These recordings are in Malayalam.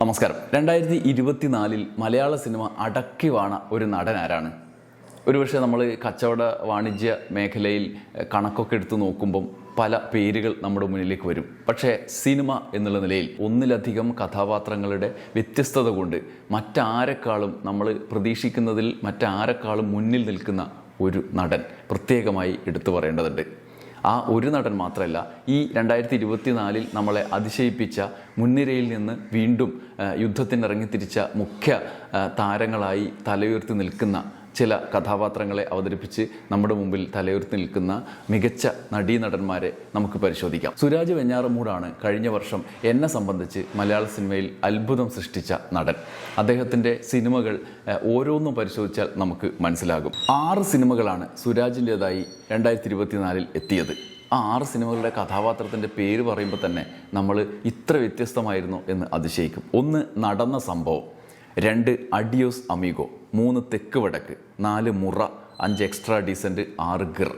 നമസ്കാരം. രണ്ടായിരത്തി ഇരുപത്തിനാലിൽ മലയാള സിനിമ അടക്കി വാണ ഒരു നടൻ ആരാണ് ഒരുപക്ഷെ നമ്മൾ കച്ചവട വാണിജ്യ മേഖലയിൽ കണക്കൊക്കെ എടുത്ത് നോക്കുമ്പം പല പേരുകൾ നമ്മുടെ മുന്നിലേക്ക് വരും. പക്ഷേ സിനിമ എന്നുള്ള നിലയിൽ ഒന്നിലധികം കഥാപാത്രങ്ങളുടെ വ്യത്യസ്തത കൊണ്ട് മറ്റാരെക്കാളും നമ്മൾ പ്രതീക്ഷിക്കുന്നതിൽ മറ്റാരെക്കാളും മുന്നിൽ നിൽക്കുന്ന ഒരു നടൻ പ്രത്യേകമായി എടുത്തു പറയേണ്ടതുണ്ട്. ആ ഒരു നടൻ മാത്രമല്ല ഈ രണ്ടായിരത്തി ഇരുപത്തി നാലിൽ നമ്മളെ അതിശയിപ്പിച്ച മുൻനിരയിൽ നിന്ന് വീണ്ടും യുദ്ധത്തിനിറങ്ങിത്തിരിച്ച മുഖ്യ താരങ്ങളായി തലയുയർത്തി നിൽക്കുന്ന ചില കഥാപാത്രങ്ങളെ അവതരിപ്പിച്ച് നമ്മുടെ മുമ്പിൽ തലയുർത്തി നിൽക്കുന്ന മികച്ച നടീനടന്മാരെ നമുക്ക് പരിശോധിക്കാം. സുരാജ് വെഞ്ഞാറമൂടാണ് കഴിഞ്ഞ വർഷം എന്നെ സംബന്ധിച്ച് മലയാള സിനിമയിൽ അത്ഭുതം സൃഷ്ടിച്ച നടൻ. അദ്ദേഹത്തിന്റെ സിനിമകൾ ഓരോന്നും പരിശോധിച്ചാൽ നമുക്ക് മനസ്സിലാകും. ആറ് സിനിമകളാണ് സുരാജിന്റേതായി രണ്ടായിരത്തി ഇരുപത്തിനാലിൽ എത്തിയത്. ആ ആറ് സിനിമകളുടെ കഥാപാത്രത്തിന്റെ പേര് പറയുമ്പോൾ തന്നെ നമ്മൾ ഇത്ര വ്യത്യസ്തമായിരുന്നു എന്ന് അതിശയിക്കും. ഒന്ന് നടന്ന സംഭവം രണ്ട് അഡിയോസ് അമീഗോ. മൂന്ന് തെക്ക് വടക്ക് നാല് മുറ അഞ്ച് എക്സ്ട്രാ ഡീസന്റ് ആറ് ഗിർ.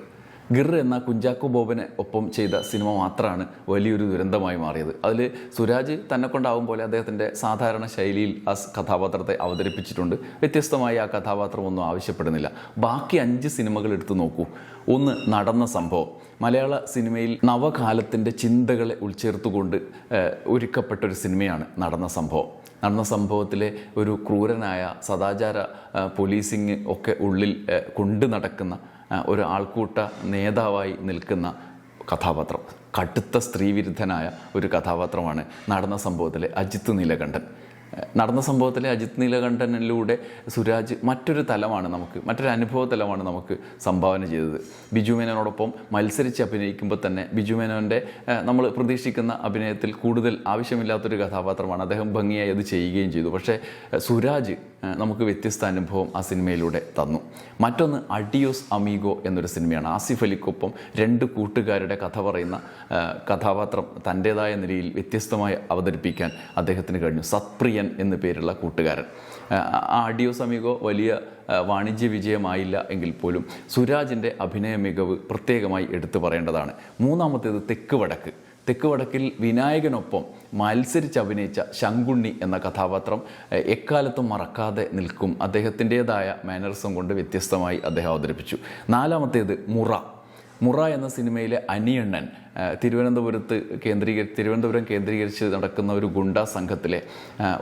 ഗിർ എന്ന കുഞ്ചാക്കോ ബോബനെ ഒപ്പം ചെയ്ത സിനിമ മാത്രമാണ് വലിയൊരു ദുരന്തമായി മാറിയത്. അതിൽ സുരാജ് തന്നെ കൊണ്ടാവും പോലെ അദ്ദേഹത്തിന്റെ സാധാരണ ശൈലിയിൽ ആ കഥാപാത്രത്തെ അവതരിപ്പിച്ചിട്ടുണ്ട്. വ്യത്യസ്തമായി ആ കഥാപാത്രമൊന്നും ആവശ്യപ്പെടുന്നില്ല. ബാക്കി അഞ്ച് സിനിമകൾ എടുത്തു നോക്കൂ. ഒന്ന് നടന്ന സംഭവം. മലയാള സിനിമയിൽ നവകാലത്തിന്റെ ചിന്തകളെ ഉൾച്ചേർത്തുകൊണ്ട് ഒരുക്കപ്പെട്ടൊരു ഒരു സിനിമയാണ് നടന്ന സംഭവം. നടന്ന സംഭവത്തിലെ ഒരു ക്രൂരനായ സദാചാര പോലീസിങ് ഒക്കെ ഉള്ളിൽ കൊണ്ട് നടക്കുന്ന ഒരു ആൾക്കൂട്ട നേതാവായി നിൽക്കുന്ന കഥാപാത്രം. കടുത്ത സ്ത്രീവിരുദ്ധനായ ഒരു കഥാപാത്രമാണ് നടന്ന സംഭവത്തിലെ അജിത്ത് നീലകണ്ഠൻ. നടന്ന സംഭവത്തിൽ അജിത് നീലകണ്ഠനിലൂടെ സുരാജ് മറ്റൊരു തലമാണ് നമുക്ക് മറ്റൊരു അനുഭവ തലമാണ് നമുക്ക് സംഭാവന ചെയ്തത്. ബിജു മേനോനോടൊപ്പം മത്സരിച്ച് അഭിനയിക്കുമ്പോൾ തന്നെ ബിജു മേനോന്റെ നമ്മൾ പ്രതീക്ഷിക്കുന്ന അഭിനയത്തിൽ കൂടുതൽ ആവശ്യമില്ലാത്തൊരു കഥാപാത്രമാണ്. അദ്ദേഹം ഭംഗിയായി അത് ചെയ്യുകയും ചെയ്തു. പക്ഷേ സുരാജ് നമുക്ക് വ്യത്യസ്ത അനുഭവം ആ സിനിമയിലൂടെ തന്നു. മറ്റൊന്ന് അഡിയോസ് അമീഗോ എന്നൊരു സിനിമയാണ്. ആസിഫ് അലിക്കൊപ്പം രണ്ട് കൂട്ടുകാരുടെ കഥ പറയുന്ന കഥാപാത്രം തന്റേതായ നിലയിൽ വ്യത്യസ്തമായി അവതരിപ്പിക്കാൻ അദ്ദേഹത്തിന് കഴിഞ്ഞു. സത്പ്രിയൻ എന്നു പേരുള്ള കൂട്ടുകാരൻ. ആ അഡിയോസ് സമീകോ വലിയ വാണിജ്യ വിജയമായില്ല എങ്കിൽ പോലും സുരാജിന്റെ അഭിനയ മികവ് പ്രത്യേകമായി എടുത്തു പറയേണ്ടതാണ്. മൂന്നാമത്തേത് തെക്ക് വടക്ക്. തെക്ക് വടക്കിൽ വിനായകനൊപ്പം മത്സരിച്ച് അഭിനയിച്ച ശങ്കുണ്ണി എന്ന കഥാപാത്രം എക്കാലത്തും മറക്കാതെ നിൽക്കും. അദ്ദേഹത്തിന്റെതായ മാനറിസം കൊണ്ട് വ്യത്യസ്തമായി അദ്ദേഹം അവതരിപ്പിച്ചു. നാലാമത്തേത് മുറ. മുറ എന്ന സിനിമയിലെ അനിയണ്ണൻ തിരുവനന്തപുരത്ത് കേന്ദ്രീകരി തിരുവനന്തപുരം കേന്ദ്രീകരിച്ച് നടക്കുന്ന ഒരു ഗുണ്ട സംഘത്തിലെ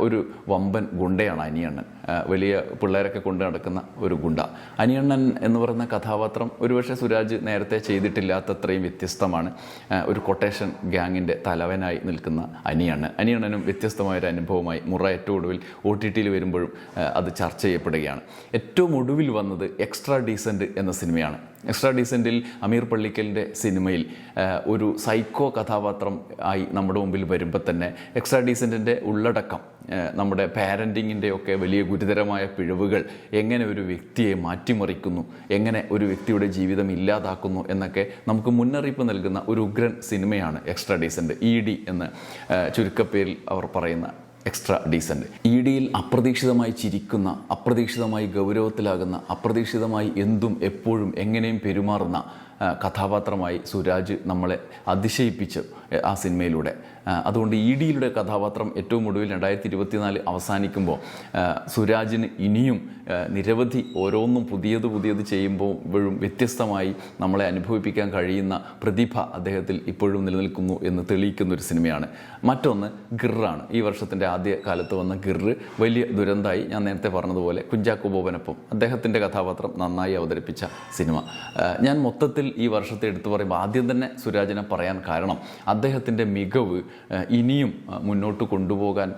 ഒരു വമ്പൻ ഗുണ്ടയാണ് അനിയണ്ണൻ. വലിയ പിള്ളേരൊക്കെ കൊണ്ട് നടക്കുന്ന ഒരു ഗുണ്ട. അനിയണ്ണൻ എന്ന് പറയുന്ന കഥാപാത്രം ഒരുപക്ഷെ സുരാജ് നേരത്തെ ചെയ്തിട്ടില്ലാത്തത്രയും വ്യത്യസ്തമാണ്. ഒരു കൊട്ടേഷൻ ഗ്യാങ്ങിന്റെ തലവനായി നിൽക്കുന്ന അനിയണ്ണൻ. അനിയണ്ണനും വ്യത്യസ്തമായ ഒരു അനുഭവമായി മുറ ഏറ്റവും ഒടുവിൽ ഒ ടി ടിയിൽ വരുമ്പോഴും അത് ചർച്ച ചെയ്യപ്പെടുകയാണ്. ഏറ്റവും ഒടുവിൽ വന്നത് എക്സ്ട്രാ ഡീസന്റ് എന്ന സിനിമയാണ്. എക്സ്ട്രാ ഡീസന്റിൽ അമീർ പള്ളിക്കലിന്റെ സിനിമയിൽ ഏഹ്, ഒരു സൈക്കോ കഥാപാത്രം ആയി നമ്മുടെ മുമ്പിൽ വരുമ്പോൾ തന്നെ എക്സ്ട്രാ ഡീസന്റിന്റെ ഉള്ളടക്കം നമ്മുടെ പാരന്റിങ്ങിന്റെ ഒക്കെ വലിയ ഗുരുതരമായ പിഴവുകൾ എങ്ങനെ ഒരു വ്യക്തിയെ മാറ്റിമറിക്കുന്നു എങ്ങനെ ഒരു വ്യക്തിയുടെ ജീവിതം ഇല്ലാതാക്കുന്നു എന്നൊക്കെ നമുക്ക് മുന്നറിയിപ്പ് നൽകുന്ന ഒരു ഉഗ്രൻ സിനിമയാണ് എക്സ്ട്രാ ഡീസന്റ് ഇ ഡി എന്ന് ചുരുക്കപ്പേരിൽ അവർ പറയുന്ന എക്സ്ട്രാ ഡീസന്റ് ഇ ഡിയിൽ അപ്രതീക്ഷിതമായി ചിരിക്കുന്ന അപ്രതീക്ഷിതമായി ഗൗരവത്തിലാകുന്ന അപ്രതീക്ഷിതമായി എന്തും എപ്പോഴും എങ്ങനെയും പെരുമാറുന്ന കഥാപാത്രമായി സുരാജ് നമ്മളെ അതിശയിപ്പിച്ചു ആ സിനിമയിലൂടെ. അതുകൊണ്ട് ഇ ഡിയിലൂടെ കഥാപാത്രം ഏറ്റവും ഒടുവിൽ രണ്ടായിരത്തി ഇരുപത്തിനാല് അവസാനിക്കുമ്പോൾ സുരാജിന് ഇനിയും നിരവധി ഓരോന്നും പുതിയത് പുതിയത് ചെയ്യുമ്പോഴും വ്യത്യസ്തമായി നമ്മളെ അനുഭവിപ്പിക്കാൻ കഴിയുന്ന പ്രതിഭ അദ്ദേഹത്തിൽ ഇപ്പോഴും നിലനിൽക്കുന്നു എന്ന് തെളിയിക്കുന്ന ഒരു സിനിമയാണ്. മറ്റൊന്ന് ഗിറാണ്. ഈ വർഷത്തിന്റെ ആദ്യ കാലത്ത് വന്ന ഗിർ വലിയ ദുരന്തമായി ഞാൻ നേരത്തെ പറഞ്ഞതുപോലെ കുഞ്ചാക്കോ ബോബനൊപ്പം അദ്ദേഹത്തിന്റെ കഥാപാത്രം നന്നായി അവതരിപ്പിച്ച സിനിമ. ഞാൻ മൊത്തത്തിൽ ഈ വർഷത്തെ എടുത്തു പറയുമ്പോൾ ആദ്യം തന്നെ സുരാജിനെ പറയാൻ കാരണം അദ്ദേഹത്തിന്റെ മികവ് ഇനിയും മുന്നോട്ട് കൊണ്ടുപോകാൻ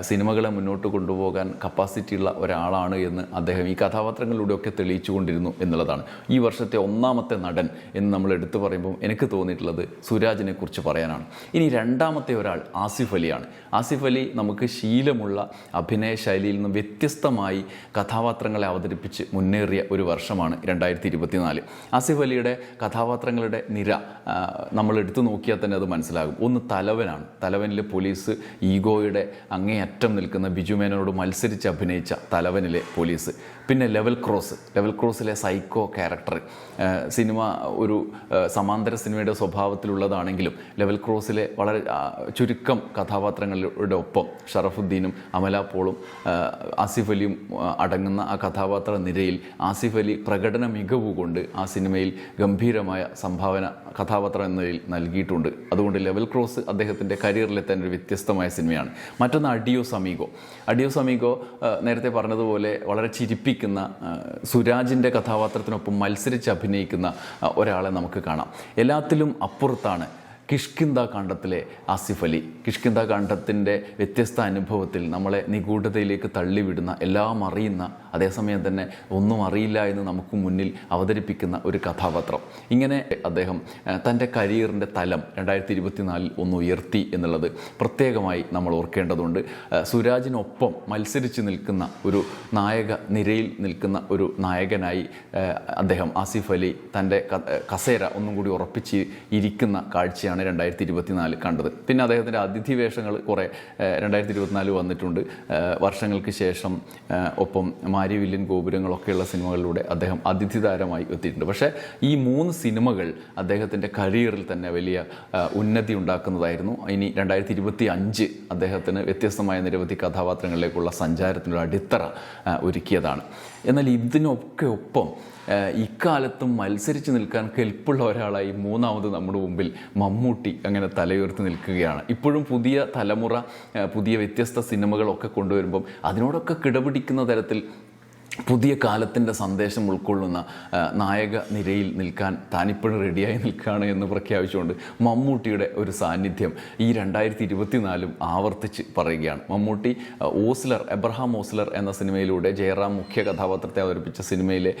സിനിമകളെ മുന്നോട്ട് കൊണ്ടുപോകാൻ കപ്പാസിറ്റിയുള്ള ഒരാളാണ് എന്ന് അദ്ദേഹം ഈ കഥാപാത്രങ്ങളിലൂടെയൊക്കെ തെളിയിച്ചു കൊണ്ടിരുന്നു എന്നുള്ളതാണ്. ഈ വർഷത്തെ ഒന്നാമത്തെ നടൻ എന്ന് നമ്മൾ എടുത്തു പറയുമ്പോൾ എനിക്ക് തോന്നിയിട്ടുള്ളത് സുരാജിനെ കുറിച്ച് പറയാനാണ്. ഇനി രണ്ടാമത്തെ ഒരാൾ ആസിഫ് അലിയാണ്. ആസിഫ് അലി നമുക്ക് ശീലമുള്ള അഭിനയ ശൈലിയിൽ നിന്നും വ്യത്യസ്തമായി കഥാപാത്രങ്ങളെ അവതരിപ്പിച്ച് മുന്നേറിയ ഒരു വർഷമാണ് രണ്ടായിരത്തി ഇരുപത്തിനാല് ആസിഫ് അലിയുടെ കഥാപാത്രങ്ങളുടെ നിര നമ്മൾ എടുത്തു നോക്കിയാൽ തന്നെ അത് മനസ്സിലാകും. ഒന്ന് തലവനാണ്. തലവനിലെ പോലീസ് ഈഗോയുടെ അങ്ങേയറ്റം നിൽക്കുന്ന ബിജു മേനോട് മത്സരിച്ച് അഭിനയിച്ച തലവനിലെ പോലീസ്. പിന്നെ ലെവൽ ക്രോസ് ലെവൽ ക്രോസിലെ സൈക്കോ ക്യാരക്ടർ. സിനിമ ഒരു സമാന്തര സിനിമയുടെ സ്വഭാവത്തിലുള്ളതാണെങ്കിലും ലെവൽ ക്രോസിലെ വളരെ ചുരുക്കം കഥാപാത്രങ്ങളുടെ ഒപ്പം ഷറഫുദ്ദീനും അമല പോളും ആസിഫ് അലിയും അടങ്ങുന്ന ആ കഥാപാത്ര നിരയിൽ ആസിഫ് അലി പ്രകടന മികവ് കൊണ്ട് ആ സിനിമയിൽ ഗംഭീരമായ സംഭാവന കഥാപാത്രം എന്നതിൽ നൽകിയിട്ടുണ്ട്. അതുകൊണ്ട് ലെവൽ ക്രോസ് അദ്ദേഹത്തിന്റെ കരിയറിലെ തന്നെ ഒരു വ്യത്യസ്തമായ സിനിമയാണ്. മറ്റൊന്ന് അഡിയോ സമീഗോ. അഡിയോ സമീഗോ നേരത്തെ പറഞ്ഞതുപോലെ വളരെ ചിരിപ്പിക്കുന്ന സുരാജിന്റെ കഥാപാത്രത്തിനൊപ്പം മത്സരിച്ച് അഭിനയിക്കുന്ന ഒരാളെ നമുക്ക് കാണാം. എല്ലാത്തിലും അപ്പുറത്താണ് കിഷ്കിന്ത കാണ്ഡത്തിലെ ആസിഫ് അലി. കിഷ്കിന്ദ കാണ്ഡത്തിന്റെ വ്യത്യസ്ത അനുഭവത്തിൽ നമ്മളെ നിഗൂഢതയിലേക്ക് തള്ളിവിടുന്ന എല്ലാം അറിയുന്ന അതേസമയം തന്നെ ഒന്നും അറിയില്ല എന്ന് നമുക്ക് മുന്നിൽ അവതരിപ്പിക്കുന്ന ഒരു കഥാപാത്രം. ഇങ്ങനെ അദ്ദേഹം തന്റെ കരിയറിന്റെ തലം രണ്ടായിരത്തി ഇരുപത്തിനാലിൽ ഒന്ന് ഉയർത്തി എന്നുള്ളത് പ്രത്യേകമായി നമ്മൾ ഓർക്കേണ്ടതുണ്ട്. സുരാജിനൊപ്പം മത്സരിച്ച് നിൽക്കുന്ന ഒരു നായക നിരയിൽ നിൽക്കുന്ന ഒരു നായകനായി അദ്ദേഹം ആസിഫ് അലി തന്റെ കസേര ഒന്നും കൂടി ഉറപ്പിച്ച് ഇരിക്കുന്ന കാഴ്ചയാണ് രണ്ടായിരത്തി ഇരുപത്തിനാല് കണ്ടത്. പിന്നെ അദ്ദേഹത്തിന്റെ അതിഥി വേഷങ്ങൾ കുറേ രണ്ടായിരത്തി ഇരുപത്തിനാല് വന്നിട്ടുണ്ട്. വർഷങ്ങൾക്ക് ശേഷം ഒപ്പം മാരി വില്യൻ ഗോപുരങ്ങളൊക്കെയുള്ള സിനിമകളിലൂടെ അദ്ദേഹം അതിഥി താരമായി എത്തിയിട്ടുണ്ട്. പക്ഷേ ഈ മൂന്ന് സിനിമകൾ അദ്ദേഹത്തിന്റെ കരിയറിൽ തന്നെ വലിയ ഉന്നതി ഉണ്ടാക്കുന്നതായിരുന്നു. ഇനി രണ്ടായിരത്തി ഇരുപത്തി അഞ്ച് അദ്ദേഹത്തിന് വ്യത്യസ്തമായ നിരവധി കഥാപാത്രങ്ങളിലേക്കുള്ള സഞ്ചാരത്തിനുള്ള അടിത്തറ ഒരുക്കിയതാണ്. എന്നാൽ ഇതിനൊക്കെ ഒപ്പം ഇക്കാലത്തും മത്സരിച്ച് നിൽക്കാൻ കെൽപ്പുള്ള ഒരാളായി മൂന്നാമത് നമ്മുടെ മുമ്പിൽ മമ്മൂട്ടി അങ്ങനെ തലയുയർത്തി നിൽക്കുകയാണ്. ഇപ്പോഴും പുതിയ തലമുറ പുതിയ വ്യത്യസ്ത സിനിമകളൊക്കെ കൊണ്ടുവരുമ്പം അതിനോടൊക്കെ കിടപിടിക്കുന്ന തരത്തിൽ പുതിയ കാലത്തിന്റെ സന്ദേശം ഉൾക്കൊള്ളുന്ന നായക നിരയിൽ നിൽക്കാൻ താനിപ്പോഴും റെഡിയായി നിൽക്കുകയാണ് എന്ന് പ്രഖ്യാപിച്ചുകൊണ്ട് മമ്മൂട്ടിയുടെ ഒരു സാന്നിധ്യം ഈ രണ്ടായിരത്തി ഇരുപത്തിനാലും ആവർത്തിച്ച് പറയുകയാണ്. മമ്മൂട്ടി ഓസ്ലർ എബ്രഹാം ഓസ്ലർ എന്ന സിനിമയിലൂടെ ജയറാം മുഖ്യ കഥാപാത്രത്തെ അവതരിപ്പിച്ച സിനിമയിലെ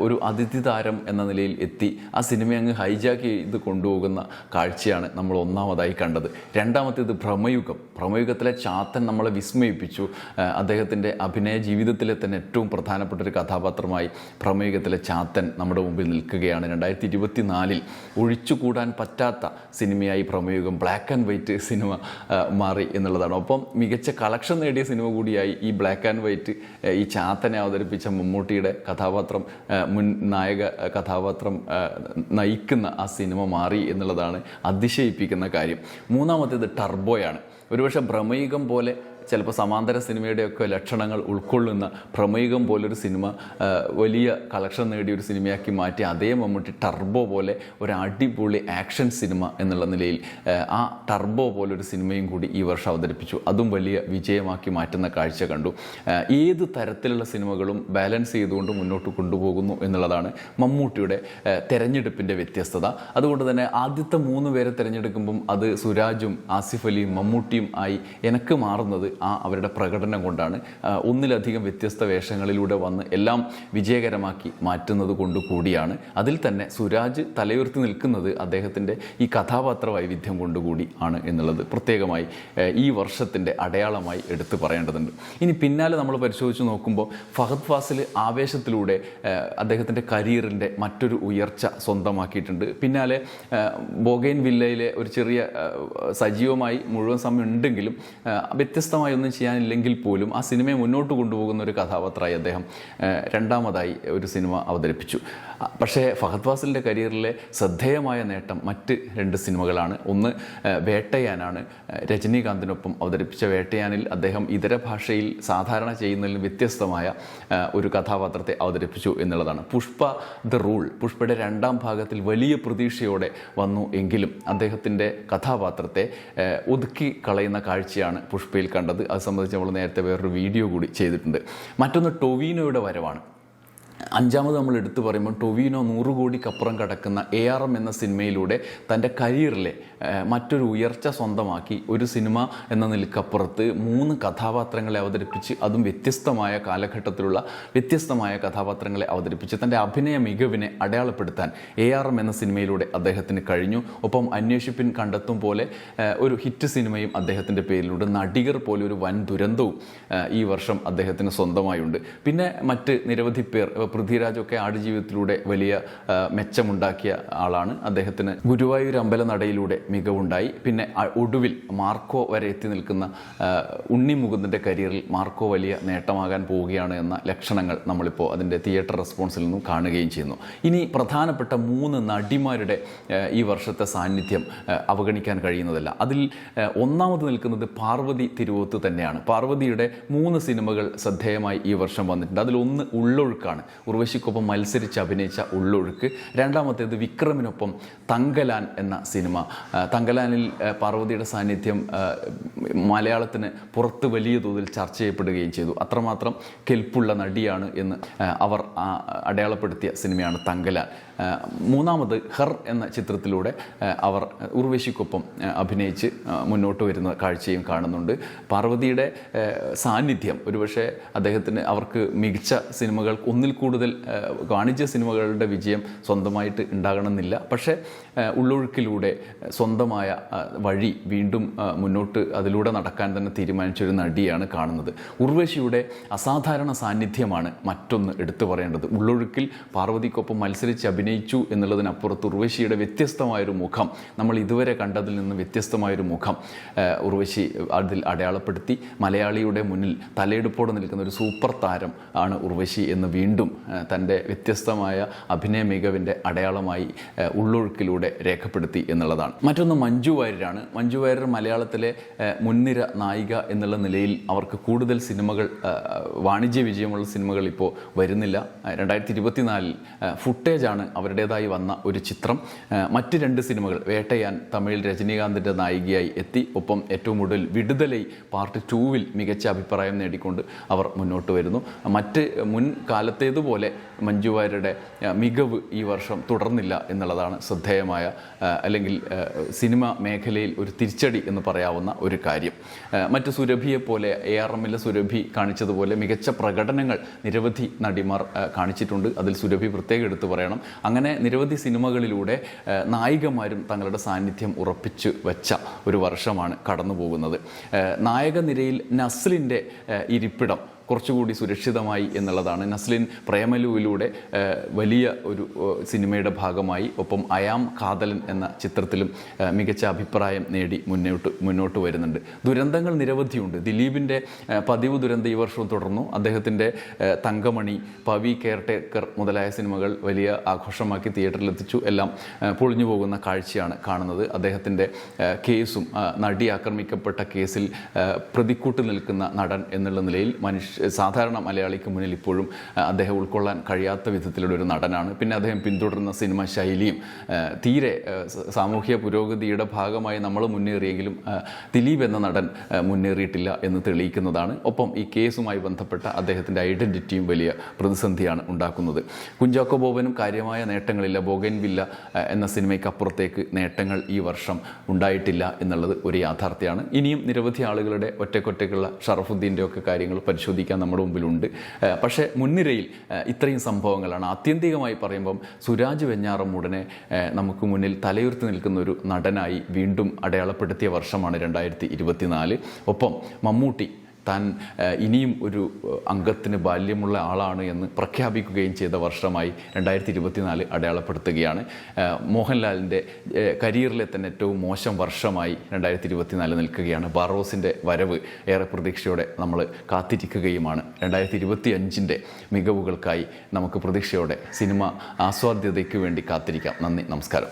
ഒരു അതിഥി താരം എന്ന നിലയിൽ എത്തി. ആ സിനിമ അങ്ങ് ഹൈജാക്ക് ചെയ്ത് കൊണ്ടുപോകുന്ന കാഴ്ചയാണ് നമ്മൾ ഒന്നാമതായി കണ്ടത്. രണ്ടാമത്തേത് ഭ്രമയുഗം. ഭ്രമയുഗത്തിലെ ചാത്തൻ നമ്മളെ വിസ്മയിപ്പിച്ചു. അദ്ദേഹത്തിന്റെ അഭിനയ ജീവിതത്തിലെ തന്നെ ഏറ്റവും പ്രധാനപ്പെട്ട ഒരു കഥാപാത്രമായി പ്രമേഹത്തിലെ ചാത്തൻ നമ്മുടെ മുമ്പിൽ നിൽക്കുകയാണ്. രണ്ടായിരത്തി ഇരുപത്തി നാലിൽ ഒഴിച്ചുകൂടാൻ പറ്റാത്ത സിനിമയായി Bramayugam black and white cinema മാറി എന്നുള്ളതാണ്. ഒപ്പം മികച്ച കളക്ഷൻ നേടിയ സിനിമ കൂടിയായി ഈ ബ്ലാക്ക് ആൻഡ് വൈറ്റ് ഈ ചാത്തനെ അവതരിപ്പിച്ച മമ്മൂട്ടിയുടെ കഥാപാത്രം മുൻ നായക കഥാപാത്രം നയിക്കുന്ന ആ സിനിമ മാറി എന്നുള്ളതാണ് അതിശയിപ്പിക്കുന്ന കാര്യം. മൂന്നാമത്തേത് ടർബോയാണ് ഒരുപക്ഷെ ഭ്രമയുഗം പോലെ ചിലപ്പോൾ സമാന്തര സിനിമയുടെയൊക്കെ ലക്ഷണങ്ങൾ ഉൾക്കൊള്ളുന്ന പ്രമേയം പോലൊരു സിനിമ വലിയ കളക്ഷൻ നേടിയ ഒരു സിനിമയാക്കി മാറ്റി അതേ മമ്മൂട്ടി ടർബോ പോലെ ഒരു അടിപൊളി ആക്ഷൻ സിനിമ എന്നുള്ള നിലയിൽ ആ, ടർബോ പോലൊരു സിനിമയും കൂടി ഈ വർഷം അവതരിപ്പിച്ചു. അതും വലിയ വിജയമാക്കി മാറ്റുന്ന കാഴ്ച കണ്ടു. ഏത് തരത്തിലുള്ള സിനിമകളും ബാലൻസ് ചെയ്തുകൊണ്ട് മുന്നോട്ട് കൊണ്ടുപോകുന്നു എന്നുള്ളതാണ് മമ്മൂട്ടിയുടെ തെരഞ്ഞെടുപ്പിന്റെ വ്യത്യസ്തത. അതുകൊണ്ട് തന്നെ ആദ്യത്തെ മൂന്ന് പേരെ തിരഞ്ഞെടുക്കുമ്പം അത് സുരാജും ആസിഫ് അലിയും മമ്മൂട്ടിയും ആയി എനക്ക് മാറുന്നത് ആ അവരുടെ പ്രകടനം കൊണ്ടാണ് ഒന്നിലധികം വ്യത്യസ്ത വേഷങ്ങളിലൂടെ വന്ന് എല്ലാം വിജയകരമാക്കി മാറ്റുന്നത് കൊണ്ട് കൂടിയാണ്. അതിൽ തന്നെ സുരാജ് തലയുർത്തി നിൽക്കുന്നത് അദ്ദേഹത്തിന്റെ ഈ കഥാപാത്ര വൈവിധ്യം കൊണ്ടുകൂടി ആണ് എന്നുള്ളത് പ്രത്യേകമായി ഈ വർഷത്തിന്റെ അടയാളമായി എടുത്തു പറയേണ്ടതുണ്ട്. ഇനി പിന്നാലെ നമ്മൾ പരിശോധിച്ച് നോക്കുമ്പോൾ ഫഹദ് ഫാസിൽ ആവേശത്തിലൂടെ അദ്ദേഹത്തിന്റെ കരിയറിന്റെ മറ്റൊരു ഉയർച്ച സ്വന്തമാക്കിയിട്ടുണ്ട്. പിന്നാലെ ബോഗൈൻ വില്ലയിലെ ഒരു ചെറിയ സജീവമായി മുഴുവൻ സമയം ഉണ്ടെങ്കിലും ഏഹ്, വ്യത്യസ്തമായി ഒന്നും ചെയ്യാനില്ലെങ്കിൽ പോലും ആ സിനിമയെ മുന്നോട്ട് കൊണ്ടുപോകുന്ന ഒരു കഥാപാത്രമായി അദ്ദേഹം രണ്ടാമതായി ഒരു സിനിമ അവതരിപ്പിച്ചു. പക്ഷേ ഫഹദ് ഫാസിലിന്റെ കരിയറിലെ ശ്രദ്ധേയമായ നേട്ടം മറ്റ് രണ്ട് സിനിമകളാണ്. ഒന്ന് വേട്ടയാനാണ്. രജനീകാന്തിനൊപ്പം അവതരിപ്പിച്ച വേട്ടയാനിൽ അദ്ദേഹം ഇതര ഭാഷയിൽ സാധാരണ ചെയ്യുന്നതിൽ വ്യത്യസ്തമായ ഒരു കഥാപാത്രത്തെ അവതരിപ്പിച്ചു എന്നുള്ളതാണ്. പുഷ്പ ദ റൂൾ പുഷ്പയുടെ രണ്ടാം ഭാഗത്തിൽ വലിയ പ്രതീക്ഷയോടെ വന്നു എങ്കിലും അദ്ദേഹത്തിന്റെ കഥാപാത്രത്തെ ഒതുക്കി കളയുന്ന കാഴ്ചയാണ് പുഷ്പയിൽ കണ്ടത്. അത് സംബന്ധിച്ച് നമ്മൾ നേരത്തെ വേറൊരു വീഡിയോ കൂടി ചെയ്തിട്ടുണ്ട്. മറ്റൊന്ന് ടൊവീനോയുടെ വരവാണ്. അഞ്ചാമത് നമ്മൾ എടുത്തു പറയുമ്പോൾ ടൊവീനോ നൂറ് കോടിക്കപ്പുറം കടക്കുന്ന എ ആർ എം എന്ന സിനിമയിലൂടെ തന്റെ കരിയറിലെ മറ്റൊരു ഉയർച്ച സ്വന്തമാക്കി ഒരു സിനിമ എന്ന നിലക്കപ്പുറത്ത് മൂന്ന് കഥാപാത്രങ്ങളെ അവതരിപ്പിച്ച് അതും വ്യത്യസ്തമായ കാലഘട്ടത്തിലുള്ള വ്യത്യസ്തമായ കഥാപാത്രങ്ങളെ അവതരിപ്പിച്ച് തന്റെ അഭിനയ മികവിനെ അടയാളപ്പെടുത്താൻ എ ആർ എം എന്ന സിനിമയിലൂടെ അദ്ദേഹത്തിന് കഴിഞ്ഞു. ഒപ്പം അന്വേഷിപ്പിൻ കണ്ടെത്തും പോലെ ഒരു ഹിറ്റ് സിനിമയും അദ്ദേഹത്തിന്റെ പേരിലുണ്ട്. നടികർ പോലെ ഒരു വൻ ദുരന്തവും ഈ വർഷം അദ്ദേഹത്തിന് സ്വന്തമായുണ്ട്. പിന്നെ മറ്റ് നിരവധി പേർ പൃഥ്വിരാജൊക്കെ ആടുജീവിതത്തിലൂടെ വലിയ മെച്ചമുണ്ടാക്കിയ ആളാണ്. അദ്ദേഹത്തിന് ഗുരുവായൂർ അമ്പലനടയിലൂടെ മികവുണ്ടായി. പിന്നെ ഒടുവിൽ മാർക്കോ വരെ എത്തി നിൽക്കുന്ന ഉണ്ണി മുകുന്ദന്റെ കരിയറിൽ മാർക്കോ വലിയ നേട്ടമാകാൻ പോവുകയാണ് എന്ന ലക്ഷണങ്ങൾ നമ്മളിപ്പോൾ അതിന്റെ തിയേറ്റർ റെസ്പോൺസിൽ നിന്നും കാണുകയും ചെയ്യുന്നു. ഇനി പ്രധാനപ്പെട്ട മൂന്ന് നടിമാരുടെ ഈ വർഷത്തെ സാന്നിധ്യം അവഗണിക്കാൻ കഴിയുന്നതല്ല. അതിൽ ഒന്നാമത് നിൽക്കുന്നത് പാർവതി തിരുവോത്ത് തന്നെയാണ്. പാർവതിയുടെ മൂന്ന് സിനിമകൾ ശ്രദ്ധേയമായി ഈ വർഷം വന്നിട്ടുണ്ട്. അതിലൊന്ന് ഉള്ളൊഴുക്കാണ്. ഉർവശിക്കൊപ്പം മത്സരിച്ച് അഭിനയിച്ച ഉള്ളൊഴുക്ക്. രണ്ടാമത്തേത് വിക്രമിനൊപ്പം തങ്കലാൻ എന്ന സിനിമ. തങ്കലാനിൽ പാർവതിയുടെ സാന്നിധ്യം മലയാളത്തിന് പുറത്ത് വലിയ തോതിൽ ചർച്ച ചെയ്യപ്പെടുകയും ചെയ്തു. അത്രമാത്രം കെൽപ്പുള്ള നടിയാണ് എന്ന് അവർ അടയാളപ്പെടുത്തിയ സിനിമയാണ് തങ്കലാൻ. മൂന്നാമത് ഹർ എന്ന ചിത്രത്തിലൂടെ അവർ ഉർവശിക്കൊപ്പം അഭിനയിച്ച് മുന്നോട്ട് വരുന്ന കാഴ്ചയും കാണുന്നുണ്ട്. പാർവതിയുടെ സാന്നിധ്യം ഒരുപക്ഷെ അദ്ദേഹത്തിന് അവർക്ക് മികച്ച സിനിമകൾ ഒന്നിൽ കൂടുതൽ വാണിജ്യ സിനിമകളുടെ വിജയം സ്വന്തമായിട്ട് ഉണ്ടാകണമെന്നില്ല. പക്ഷേ ഉള്ളൊഴുക്കിലൂടെ സ്വന്തമായ വഴി വീണ്ടും മുന്നോട്ട് അതിലൂടെ നടക്കാൻ തന്നെ തീരുമാനിച്ചൊരു നടിയാണ് കാണുന്നത്. ഉർവശിയുടെ അസാധാരണ സാന്നിധ്യമാണ് മറ്റൊന്ന് എടുത്തു പറയേണ്ടത്. ഉള്ളൊഴുക്കിൽ പാർവതിക്കൊപ്പം മത്സരിച്ച് അഭിനയിച്ചു എന്നുള്ളതിനപ്പുറത്ത് ഉർവശിയുടെ വ്യത്യസ്തമായൊരു മുഖം നമ്മൾ ഇതുവരെ കണ്ടതിൽ നിന്ന് വ്യത്യസ്തമായൊരു മുഖം ഉർവശി അതിൽ അടയാളപ്പെടുത്തി മലയാളിയുടെ മുന്നിൽ തലയെടുപ്പോടെ നിൽക്കുന്ന ഒരു സൂപ്പർ താരം ആണ് ഉർവശി എന്ന് വീണ്ടും തന്റെ വ്യത്യസ്തമായ അഭിനയ മികവിന്റെ അടയാളമായി ഉള്ളൊഴുക്കിലൂടെ രേഖപ്പെടുത്തി എന്നുള്ളതാണ്. മറ്റൊന്ന് മഞ്ജു വാര്യരാണ്. മഞ്ജു വാര്യർ മലയാളത്തിലെ മുൻനിര നായിക എന്നുള്ള നിലയിൽ അവർക്ക് കൂടുതൽ സിനിമകൾ വാണിജ്യ വിജയമുള്ള സിനിമകൾ ഇപ്പോൾ വരുന്നില്ല. രണ്ടായിരത്തി ഇരുപത്തിനാലിൽ ഫുട്ടേജാണ് അവരുടേതായി വന്ന ഒരു ചിത്രം. മറ്റ് രണ്ട് സിനിമകൾ വേട്ടയാൻ തമിഴിൽ രജനീകാന്തിന്റെ നായികയായി എത്തി. ഒപ്പം ഏറ്റവും കൂടുതൽ വിടുതലൈ പാർട്ട് ടൂവിൽ മികച്ച അഭിപ്രായം നേടിക്കൊണ്ട് അവർ മുന്നോട്ട് വരുന്നു. മറ്റ് മുൻ കാലത്തേതുപോലെ മഞ്ജു വാര്യരുടെ മികവ് ഈ വർഷം തുടർന്നില്ല എന്നുള്ളതാണ് ശ്രദ്ധേയമായ അല്ലെങ്കിൽ സിനിമ മേഖലയിൽ ഒരു തിരിച്ചടി എന്ന് പറയാവുന്ന ഒരു കാര്യം. മറ്റ് സുരഭിയെ പോലെ എ ആർ എമ്മിലെ സുരഭി കാണിച്ചതുപോലെ മികച്ച പ്രകടനങ്ങൾ നിരവധി നടിമാർ കാണിച്ചിട്ടുണ്ട്. അതിൽ സുരഭി പ്രത്യേകം എടുത്തു പറയണം. അങ്ങനെ നിരവധി സിനിമകളിലൂടെ നായികമാരും തങ്ങളുടെ സാന്നിധ്യം ഉറപ്പിച്ചു വെച്ച ഒരു വർഷമാണ് കടന്നു പോകുന്നത് നായകനിരയിൽ നായക നിരയിൽ നസ്ലിന്റെ ഇരിപ്പിടം കുറച്ചുകൂടി സുരക്ഷിതമായി എന്നുള്ളതാണ്. നസ്ലിൻ പ്രേമലുവിലൂടെ വലിയ ഒരു സിനിമയുടെ ഭാഗമായി ഒപ്പം അയാം കാതലൻ എന്ന ചിത്രത്തിലും മികച്ച അഭിപ്രായം നേടി മുന്നോട്ട് മുന്നോട്ട് വരുന്നുണ്ട്. ദുരന്തങ്ങൾ നിരവധിയുണ്ട്. ദിലീപിന്റെ പതിവ് ദുരന്തം ഈ വർഷവും തുടർന്നു. അദ്ദേഹത്തിന്റെ തങ്കമണി പവി കെയർടേക്കർ മുതലായ സിനിമകൾ വലിയ ആഘോഷമാക്കി തിയേറ്ററിലെത്തിച്ചു. എല്ലാം പൊളിഞ്ഞു പോകുന്ന കാഴ്ചയാണ് കാണുന്നത്. അദ്ദേഹത്തിന്റെ കേസും നടി ആക്രമിക്കപ്പെട്ട കേസിൽ പ്രതിക്കൂട്ട് നിൽക്കുന്ന നടൻ എന്നുള്ള നിലയിൽ മനുഷ്യ സാധാരണ മലയാളിക്ക് മുന്നിൽ ഇപ്പോഴും അദ്ദേഹം ഉൾക്കൊള്ളാൻ കഴിയാത്ത വിധത്തിലുള്ള ഒരു നടനാണ്. പിന്നെ അദ്ദേഹം പിന്തുടരുന്ന സിനിമ ശൈലിയും തീരെ സാമൂഹ്യ പുരോഗതിയുടെ ഭാഗമായി നമ്മൾ മുന്നേറിയെങ്കിലും ദിലീപ് എന്ന നടൻ മുന്നേറിയിട്ടില്ല എന്ന് തെളിയിക്കുന്നതാണ്. ഒപ്പം ഈ കേസുമായി ബന്ധപ്പെട്ട അദ്ദേഹത്തിന്റെ ഐഡന്റിറ്റിയും വലിയ പ്രതിസന്ധിയാണ് ഉണ്ടാക്കുന്നത്. കുഞ്ചാക്കോ ബോബനും കാര്യമായ നേട്ടങ്ങളില്ല. ബോഗൻ വില്ല എന്ന സിനിമയ്ക്ക് അപ്പുറത്തേക്ക് നേട്ടങ്ങൾ ഈ വർഷം ഉണ്ടായിട്ടില്ല എന്നുള്ളത് ഒരു യാഥാർത്ഥ്യമാണ്. ഇനിയും നിരവധി ആളുകളുടെ ഒറ്റക്കൊറ്റക്കുള്ള ഷറഫുദ്ദീന്റെ ഒക്കെ കാര്യങ്ങൾ പരിശോധിക്കാൻ നമ്മുടെ മുമ്പിലുണ്ട്. പക്ഷേ മുൻനിരയിൽ ഇത്രയും സംഭവങ്ങളാണ്. ആത്യന്തികമായി പറയുമ്പം സുരാജ് വെഞ്ഞാറമൂടനെ ആ, നമുക്ക് മുന്നിൽ തലയുർത്തി നിൽക്കുന്ന ഒരു നടനായി വീണ്ടും അടയാളപ്പെടുത്തിയ വർഷമാണ് രണ്ടായിരത്തി ഇരുപത്തിനാല്. ഒപ്പം മമ്മൂട്ടി താൻ ഇനിയും ഒരു അംഗത്തിന് ബാല്യമുള്ള ആളാണ് എന്ന് പ്രഖ്യാപിക്കുകയും ചെയ്ത വർഷമായി രണ്ടായിരത്തി ഇരുപത്തിനാല് അടയാളപ്പെടുത്തുകയാണ് മോഹൻലാലിന്റെ കരിയറിലെ തന്നെ ഏറ്റവും മോശം വർഷമായി രണ്ടായിരത്തി ഇരുപത്തിനാല് നിൽക്കുകയാണ്. ബാറോസിന്റെ വരവ് ഏറെ പ്രതീക്ഷയോടെ നമ്മൾ കാത്തിരിക്കുകയുമാണ്. രണ്ടായിരത്തി ഇരുപത്തി അഞ്ചിന്റെ മികവുകൾക്കായി നമുക്ക് പ്രതീക്ഷയോടെ സിനിമ ആസ്വാദ്യതയ്ക്ക് വേണ്ടി കാത്തിരിക്കാം. നന്ദി നമസ്കാരം.